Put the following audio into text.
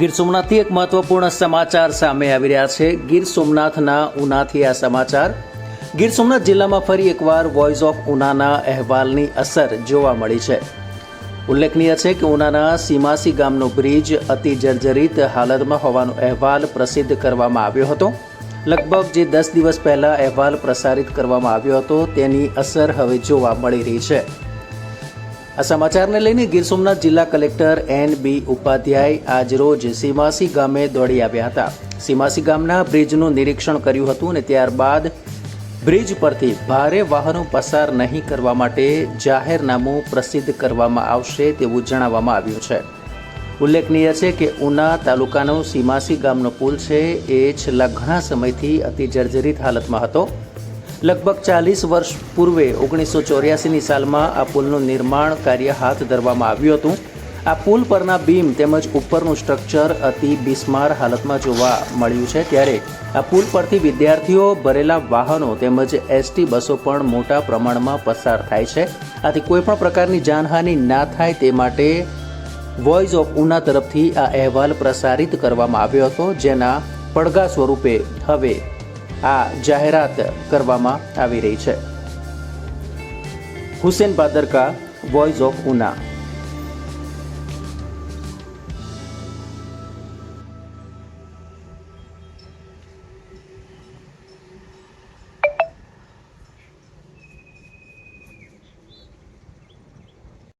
ગીર સોમનાથથી એક મહત્વપૂર્ણ સમાચાર સામે આવી રહ્યા છે. ગીર સોમનાથના ઉનાથી આ સમાચાર. ગીર સોમનાથ જિલ્લામાં ફરી એકવાર વોઇસ ઓફ ઉનાના અહેવાલની અસર જોવા મળી છે. ઉલ્લેખનીય છે કે ઉનાના સીમાસી ગામનો બ્રિજ અતિ જર્જરિત હાલતમાં હોવાનો અહેવાલ પ્રસિદ્ધ કરવામાં આવ્યો હતો. લગભગ જે દસ દિવસ પહેલાં અહેવાલ પ્રસારિત કરવામાં આવ્યો હતો, તેની અસર હવે જોવા મળી રહી છે. આ સમાચારને લઈને ગીર સોમનાથ જિલ્લા કલેક્ટર એન બી ઉપાધ્યાય આજરોજ સીમાસી ગામે દોડી આવ્યા હતા. સીમાસી ગામના બ્રિજનું નિરીક્ષણ કર્યું હતું અને ત્યારબાદ બ્રિજ પરથી ભારે વાહનો પસાર નહીં કરવા માટે જાહેરનામું પ્રસિદ્ધ કરવામાં આવશે તેવું જણાવવામાં આવ્યું છે. ઉલ્લેખનીય છે કે ઉના તાલુકાનો સીમાસી ગામનો પુલ છે. એ છેલ્લા ઘણા સમયથી અતિ જર્જરિત હાલતમાં હતો. લગભગ ચાલીસ વર્ષ પૂર્વે ઓગણીસો ચોર્યાસીની સાલમાં આ પુલનું નિર્માણ કાર્ય હાથ ધરવામાં આવ્યું હતું. આ પુલ પરના બીમ તેમજ ઉપરનું સ્ટ્રક્ચર અતિ બિસ્માર હાલતમાં જોવા મળ્યું છે ત્યારે આ પુલ પરથી વિદ્યાર્થીઓ ભરેલા વાહનો તેમજ એસટી બસો પણ મોટા પ્રમાણમાં પસાર થાય છે. આથી કોઈપણ પ્રકારની જાનહાનિ ના થાય તે માટે વોઇસ ઓફ ઉના તરફથી આ અહેવાલ પ્રસારિત કરવામાં આવ્યો હતો, જેના પડઘા સ્વરૂપે હવે આ જાહેરાત કરવામાં આવી રહી છે. Hussain Padarka voice of Una